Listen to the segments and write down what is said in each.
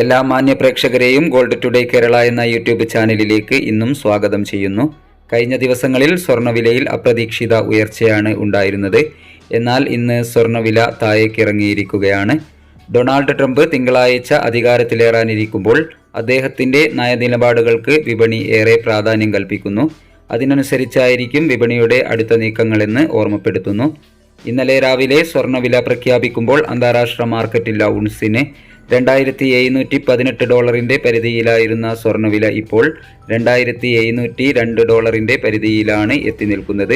എല്ലാ മാന്യ പ്രേക്ഷകരെയും gold today Kerala എന്ന യൂട്യൂബ് ചാനലിലേക്ക് ഇന്നും സ്വാഗതം ചെയ്യുന്നു. കഴിഞ്ഞ ദിവസങ്ങളിൽ സ്വർണവിലയിൽ അപ്രതീക്ഷിത ഉയർച്ചയാണ് ഉണ്ടായിരുന്നത്. എന്നാൽ ഇന്ന് സ്വർണവില താഴേക്കിറങ്ങിയിരിക്കുകയാണ് ഡൊണാൾഡ് ട്രംപ് തിങ്കളാഴ്ച അധികാരത്തിലേറാനിരിക്കുമ്പോൾ അദ്ദേഹത്തിന്റെ നയനിലപാടുകൾക്ക് വിപണി ഏറെ പ്രാധാന്യം കൽപ്പിക്കുന്നു. അതിനനുസരിച്ചായിരിക്കും വിപണിയുടെ അടുത്ത നീക്കങ്ങളെന്ന് ഓർമ്മപ്പെടുത്തുന്നു. ഇന്നലെ രാവിലെ സ്വർണവില പ്രഖ്യാപിക്കുമ്പോൾ അന്താരാഷ്ട്ര മാർക്കറ്റിൽ ഔൺസിന് രണ്ടായിരത്തി എഴുന്നൂറ്റി പതിനെട്ട് ഡോളറിന്റെ പരിധിയിലായിരുന്ന സ്വർണവില ഇപ്പോൾ രണ്ടായിരത്തി എഴുന്നൂറ്റി രണ്ട് ഡോളറിന്റെ പരിധിയിലാണ് എത്തി നിൽക്കുന്നത്.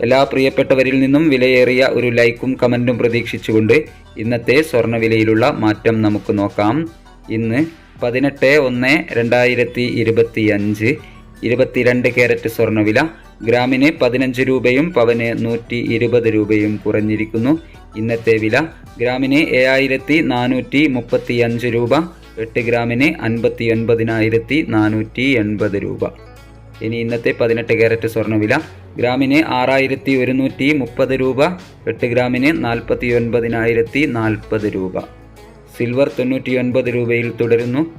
എല്ലാ പ്രിയപ്പെട്ടവരിൽ നിന്നും വിലയേറിയ ഒരു ലൈക്കും കമന്റും പ്രതീക്ഷിച്ചുകൊണ്ട് ഇന്നത്തെ സ്വർണവിലയിലുള്ള മാറ്റം നമുക്ക് നോക്കാം. ഇന്ന് പതിനെട്ട് ഒന്ന് രണ്ടായിരത്തി ഇരുപത്തി അഞ്ച് ഇരുപത്തിരണ്ട് ക്യാരറ്റ് സ്വർണവില ഗ്രാമിന് പതിനഞ്ച് രൂപയും പവന് നൂറ്റി ഇരുപത് രൂപയും കുറഞ്ഞിരിക്കുന്നു. ഇന്നത്തെ വില ഗ്രാമിന് ഏഴായിരത്തി നാനൂറ്റി മുപ്പത്തി അഞ്ച് രൂപ എട്ട് ഗ്രാമിന് അൻപത്തി ഒൻപതിനായിരത്തി നാനൂറ്റി എൺപത് രൂപ. ഇനി ഇന്നത്തെ പതിനെട്ട് ക്യാരറ്റ് സ്വർണവില ഗ്രാമിന് ആറായിരത്തി ഒരുന്നൂറ്റി മുപ്പത് രൂപ എട്ട് ഗ്രാമിന് നാൽപ്പത്തി ഒൻപതിനായിരത്തി നാൽപ്പത് രൂപ. സിൽവർ തൊണ്ണൂറ്റി ഒൻപത് രൂപയിൽ തുടരുന്നു.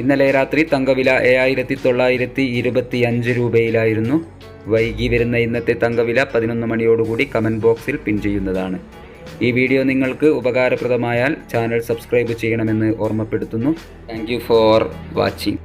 ഇന്നലെ രാത്രി തങ്കവില ഏഴായിരത്തി തൊള്ളായിരത്തി ഇരുപത്തി അഞ്ച് രൂപയിലായിരുന്നു. വൈകി വരുന്ന ഇന്നത്തെ തങ്കവില പതിനൊന്ന് മണിയോടുകൂടി കമന്റ് ബോക്സിൽ പിൻ ചെയ്യുന്നതാണ്. ഈ വീഡിയോ നിങ്ങൾക്ക് ഉപകാരപ്രദമായാൽ ചാനൽ സബ്സ്ക്രൈബ് ചെയ്യണമെന്ന് ഓർമ്മപ്പെടുത്തുന്നു. Thank for watching.